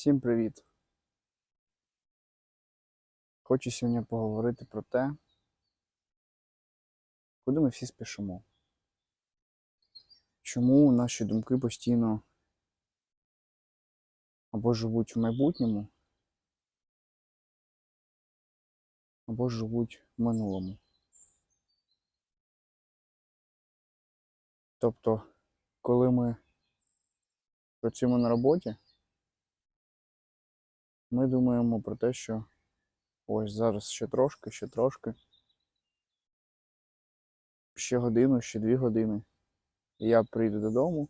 Всім привіт! Хочу сьогодні поговорити про те, куди ми всі спішимо. Чому наші думки постійно або живуть в майбутньому, або живуть в минулому. Тобто, коли ми працюємо на роботі, ми думаємо про те, що ось зараз ще трошки, ще трошки, ще годину, ще дві години. І я прийду додому,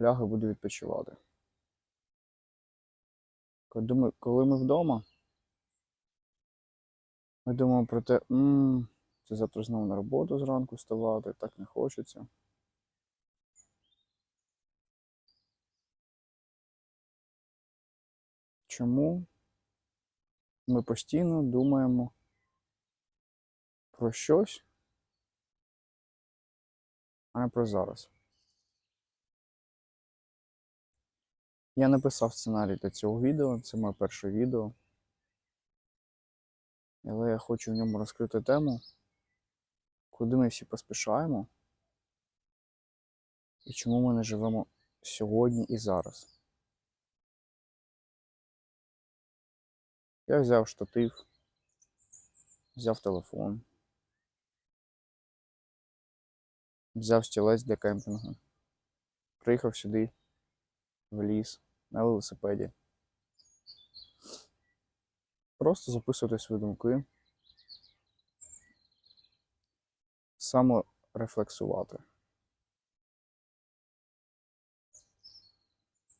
лягу буду відпочивати. Коли ми, вдома, ми думаємо про те, «М, це завтра знову на роботу зранку вставати, так не хочеться. Чому ми постійно думаємо про щось, а не про зараз? Я написав сценарій для цього відео, це моє перше відео. Але я хочу в ньому розкрити тему, куди ми всі поспішаємо і чому ми не живемо сьогодні і зараз. Я взяв штатив, взяв телефон, взяв стілець для кемпінгу, приїхав сюди в ліс на велосипеді. Просто записувати свої думки, саморефлексувати.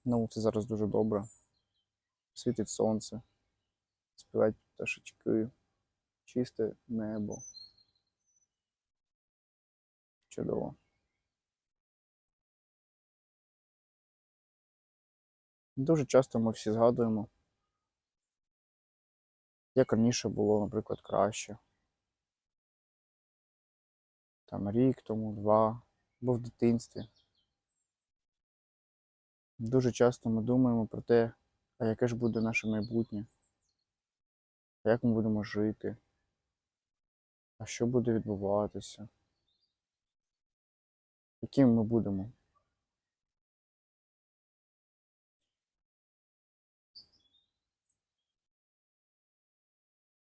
Ну, це зараз дуже добре. Світить сонце співають пташечки, чисте небо. Чудово. Дуже часто ми всі згадуємо, як раніше було, наприклад, краще. Там рік тому, два, або в дитинстві. Дуже часто ми думаємо про те, а яке ж буде наше майбутнє як ми будемо жити, а що буде відбуватися, яким ми будемо.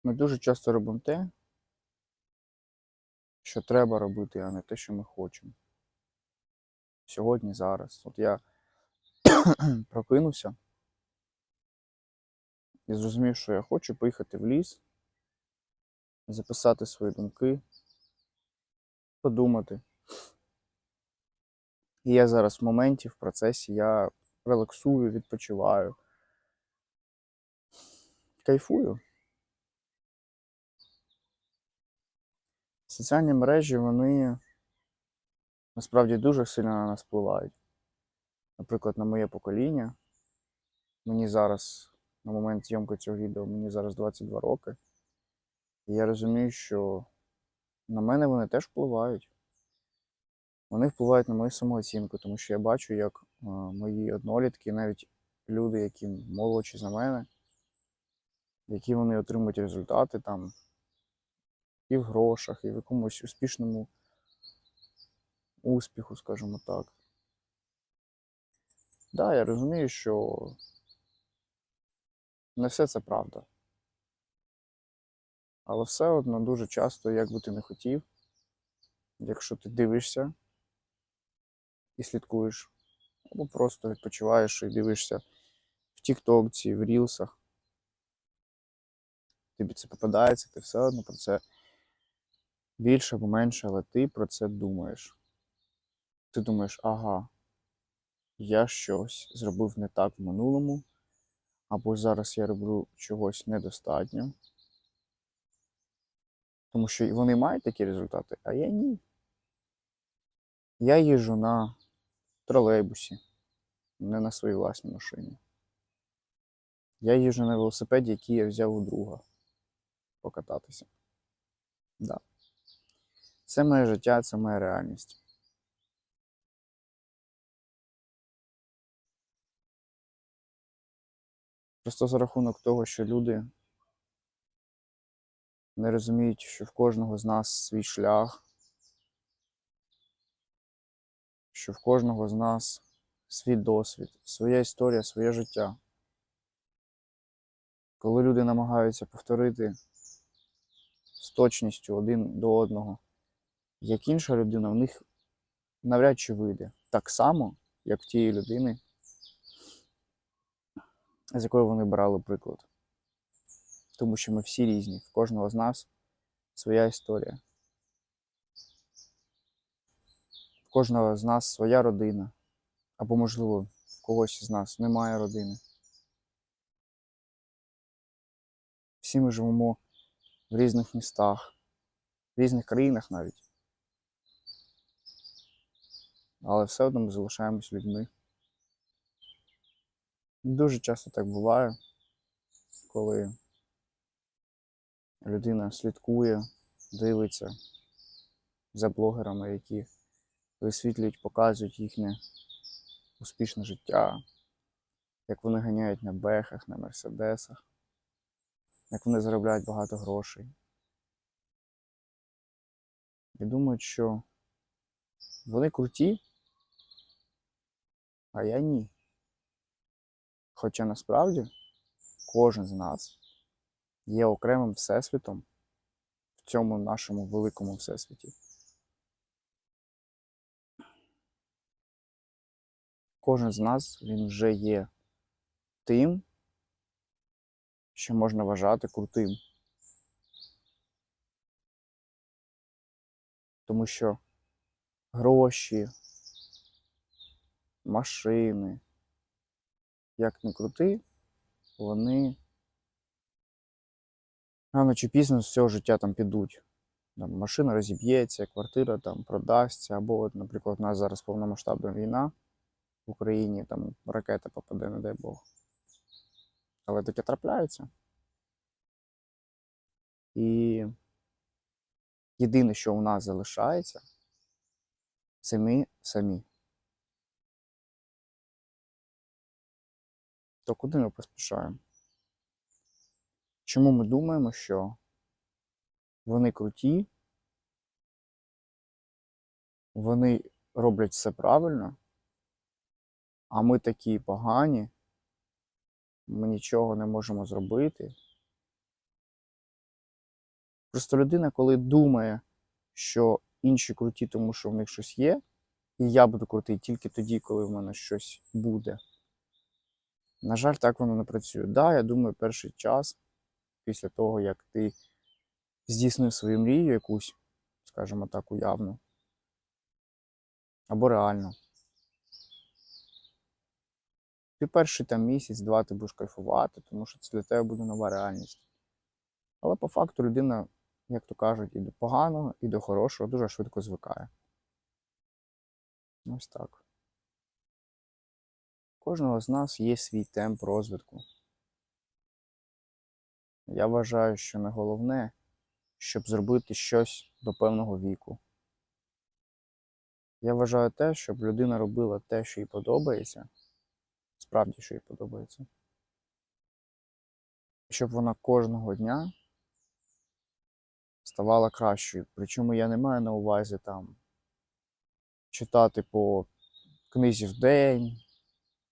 Ми дуже часто робимо те, що треба робити, а не те, що ми хочемо. Сьогодні, зараз. От я прокинувся і зрозумів, що я хочу поїхати в ліс, записати свої думки, подумати. І я зараз в моменті, в процесі, я релаксую, відпочиваю, кайфую. Соціальні мережі, вони насправді дуже сильно на нас впливають. Наприклад, на моє покоління. Мені зараз на момент зйомки цього відео мені зараз 22 роки. І я розумію, що на мене вони теж впливають. Вони впливають на мою самооцінку, тому що я бачу, як мої однолітки, навіть люди, які молодші за мене, які вони отримують результати там і в грошах, і в якомусь успішному успіху, скажімо так. Так, да, я розумію, що не все це правда. Але все одно дуже часто, як би ти не хотів, якщо ти дивишся і слідкуєш, або просто відпочиваєш і дивишся в Тіктокці, в Рілсах, тобі це попадається, ти все одно про це більше або менше, але ти про це думаєш. Ти думаєш, ага, я щось зробив не так в минулому або зараз я роблю чогось недостатньо. Тому що вони мають такі результати, а я ні. Я їжджу на тролейбусі, не на своїй власній машині. Я їжджу на велосипеді, який я взяв у друга покататися. Да. Це моє життя, це моя реальність. Просто за рахунок того, що люди не розуміють, що в кожного з нас свій шлях, що в кожного з нас свій досвід, своя історія, своє життя. Коли люди намагаються повторити з точністю один до одного, як інша людина, в них навряд чи вийде. Так само, як в тієї людини, з якої вони брали приклад. Тому що ми всі різні, в кожного з нас своя історія. В кожного з нас своя родина. Або, можливо, в когось з нас немає родини. Всі ми живемо в різних містах, в різних країнах навіть. Але все одно ми залишаємось людьми. Дуже часто так буває, коли людина слідкує, дивиться за блогерами, які висвітлюють, показують їхнє успішне життя, як вони ганяють на бехах, на мерседесах, як вони заробляють багато грошей. І думають, що вони круті, а я ні. Хоча насправді кожен з нас є окремим всесвітом в цьому нашому великому всесвіті. Кожен з нас він вже є тим, що можна вважати крутим. Тому що гроші, машини, як не крути, вони рано чи пізно з цього життя там підуть. Там машина розіб'ється, квартира там продасться, або, наприклад, у нас зараз повномасштабна війна в Україні, там ракета попаде, не дай Бог. Але таке трапляється. І єдине, що у нас залишається, це ми самі. То куди ми поспішаємо? Чому ми думаємо, що вони круті, вони роблять все правильно, а ми такі погані, ми нічого не можемо зробити. Просто людина, коли думає, що інші круті, тому що в них щось є, і я буду крутий тільки тоді, коли в мене щось буде. На жаль, так воно не працює. Так, да, я думаю, перший час, після того, як ти здійснив свою мрію якусь, скажімо так, уявну, або реально. Ти перший там місяць-два ти будеш кайфувати, тому що це для тебе буде нова реальність. Але по факту людина, як то кажуть, і до поганого, і до хорошого дуже швидко звикає. Ось так. Кожного з нас є свій темп розвитку. Я вважаю, що не головне, щоб зробити щось до певного віку. Я вважаю те, щоб людина робила те, що їй подобається, справді, що їй подобається. Щоб вона кожного дня ставала кращою. Причому я не маю на увазі там читати по книзі в день,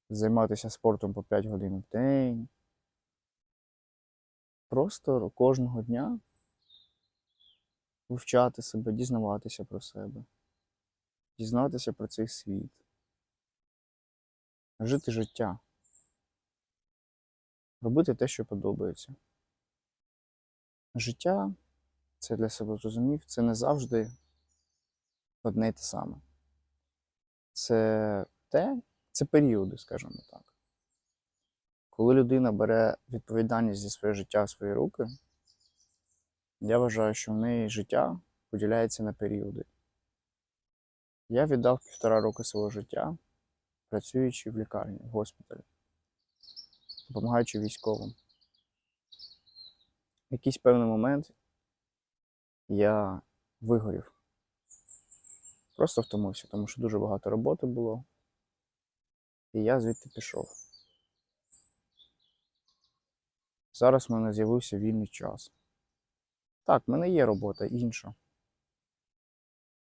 займатися спортом по 5 годин в день. Просто кожного дня вивчати себе, дізнаватися про себе, дізнатися про цей світ, жити життя, робити те, що подобається. Життя, це для себе зрозумів, це не завжди одне й те саме. Це те, це періоди, скажімо так. Коли людина бере відповідальність за своє життя в свої руки, я вважаю, що в неї життя поділяється на періоди. Я віддав півтора роки свого життя, працюючи в лікарні, в госпіталі, допомагаючи військовим. В якийсь певний момент я вигорів. Просто втомився, тому що дуже багато роботи було. І я звідти пішов. Зараз в мене з'явився вільний час. Так, в мене є робота інша.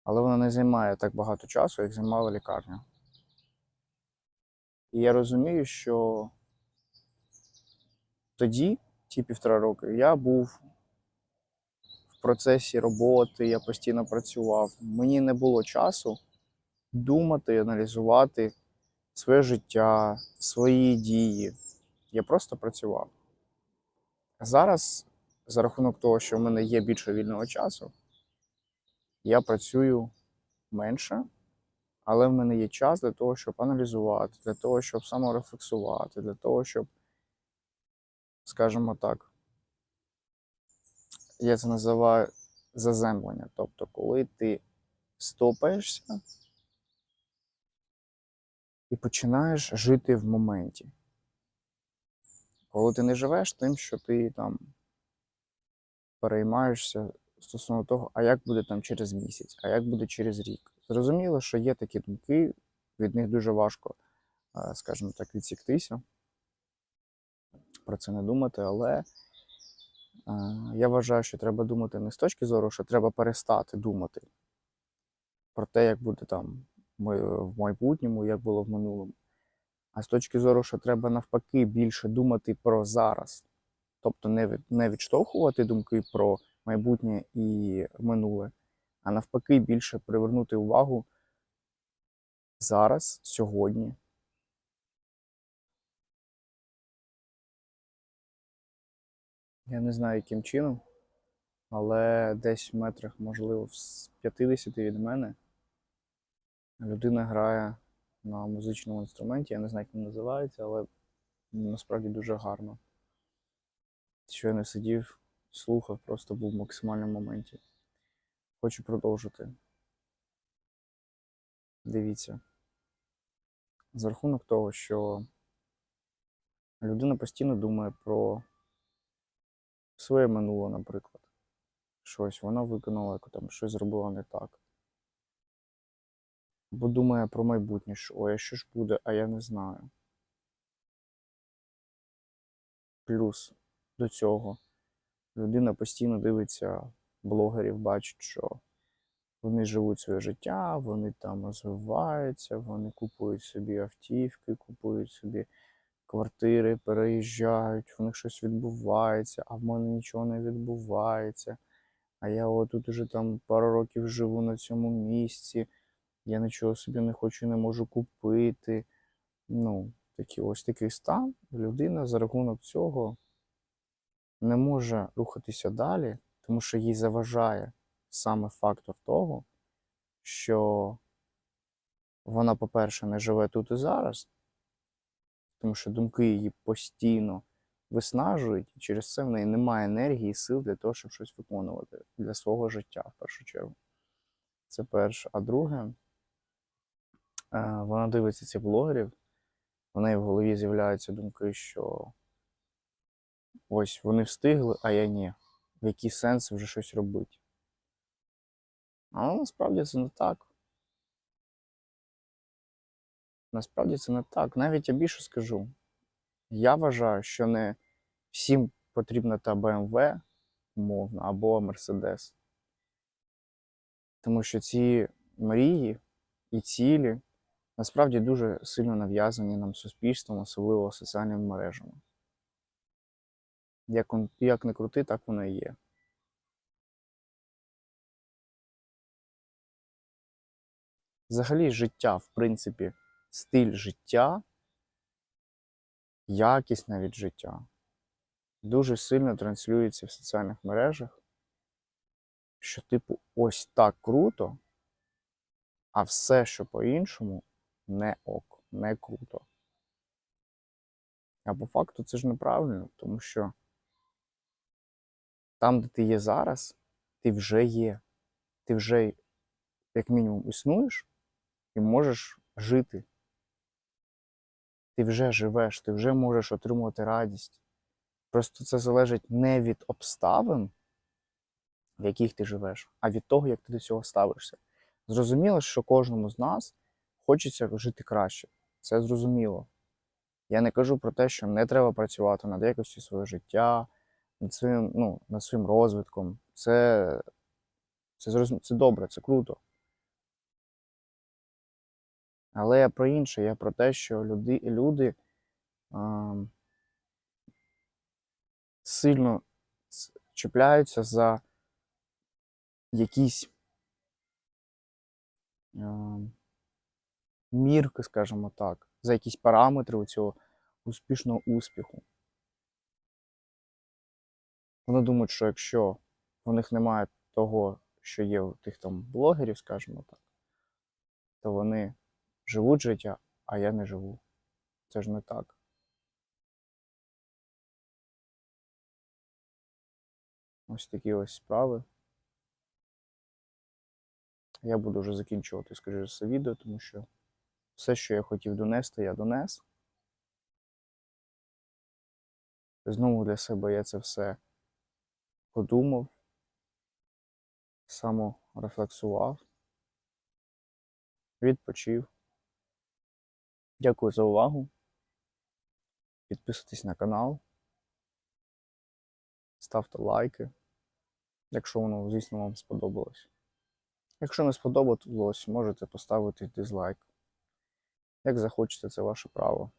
Але вона не займає так багато часу, як займала лікарня. І я розумію, що тоді, ті півтора роки, я був в процесі роботи, я постійно працював. Мені не було часу думати, аналізувати своє життя, свої дії. Я просто працював. Зараз, за рахунок того, що в мене є більше вільного часу, я працюю менше, але в мене є час для того, щоб аналізувати, для того, щоб саморефлексувати, для того, щоб, скажімо так, я це називаю заземлення. Тобто, коли ти стопаєшся і починаєш жити в моменті. Коли ти не живеш тим, що ти там переймаєшся стосовно того, а як буде там через місяць, а як буде через рік. Зрозуміло, що є такі думки, від них дуже важко, е, скажімо так, відсіктися, про це не думати, але е, я вважаю, що треба думати не з точки зору, що треба перестати думати про те, як буде там в майбутньому, як було в минулому. А з точки зору, що треба навпаки більше думати про зараз. Тобто не, від, не відштовхувати думки про майбутнє і минуле, а навпаки більше привернути увагу зараз, сьогодні. Я не знаю, яким чином, але десь в метрах, можливо, з 50 від мене людина грає на музичному інструменті. Я не знаю, як він називається, але насправді дуже гарно. Що я не сидів, слухав, просто був в максимальному моменті. Хочу продовжити. Дивіться. За рахунок того, що людина постійно думає про своє минуле, наприклад. Щось вона виконала, там щось зробила не так. Бо думає про майбутнє, що ой, а що ж буде, а я не знаю. Плюс до цього людина постійно дивиться блогерів, бачить, що вони живуть своє життя, вони там розвиваються, вони купують собі автівки, купують собі квартири, переїжджають, в них щось відбувається, а в мене нічого не відбувається. А я отут уже там пару років живу на цьому місці, я нічого собі не хочу, не можу купити. Ну, такий ось такий стан. Людина за рахунок цього не може рухатися далі, тому що їй заважає саме фактор того, що вона, по-перше, не живе тут і зараз, тому що думки її постійно виснажують, і через це в неї немає енергії і сил для того, щоб щось виконувати для свого життя в першу чергу. Це перше. А друге, вона дивиться цих блогерів, в неї в голові з'являються думки, що ось вони встигли, а я ні. В який сенс вже щось робити? Але насправді це не так. Насправді це не так. Навіть я більше скажу. Я вважаю, що не всім потрібна та BMW, умовно, або Mercedes. Тому що ці мрії і цілі насправді дуже сильно нав'язані нам суспільством, особливо соціальними мережами. Як, як не крути, так воно і є. Взагалі життя, в принципі, стиль життя, якість навіть життя дуже сильно транслюється в соціальних мережах, що, типу, ось так круто, а все, що по-іншому, не ок, не круто. А по факту це ж неправильно, тому що там, де ти є зараз, ти вже є. Ти вже, як мінімум, існуєш і можеш жити. Ти вже живеш, ти вже можеш отримувати радість. Просто це залежить не від обставин, в яких ти живеш, а від того, як ти до цього ставишся. Зрозуміло, що кожному з нас хочеться жити краще. Це зрозуміло. Я не кажу про те, що не треба працювати над якістю свого життя, над своїм, ну, над своїм розвитком. Це, це, зрозум- це добре, це круто. Але я про інше, я про те, що люди, люди ем, сильно чіпляються за якісь мірки, скажімо так, за якісь параметри у цього успішного успіху. Вони думають, що якщо у них немає того, що є у тих там блогерів, скажімо так, то вони живуть життя, а я не живу. Це ж не так. Ось такі ось справи. Я буду вже закінчувати, скоріше все, відео, тому що все, що я хотів донести, я донес. Знову для себе я це все подумав, саморефлексував, відпочив. Дякую за увагу. Підписуйтесь на канал, ставте лайки, якщо воно, звісно, вам сподобалось. Якщо не сподобалось, можете поставити дизлайк. Як захочете, це ваше право.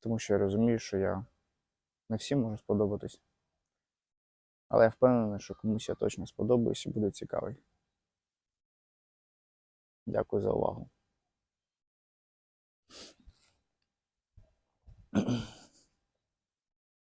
Тому що я розумію, що я не всім можу сподобатись. Але я впевнений, що комусь я точно сподобаюсь і буде цікавий. Дякую за увагу.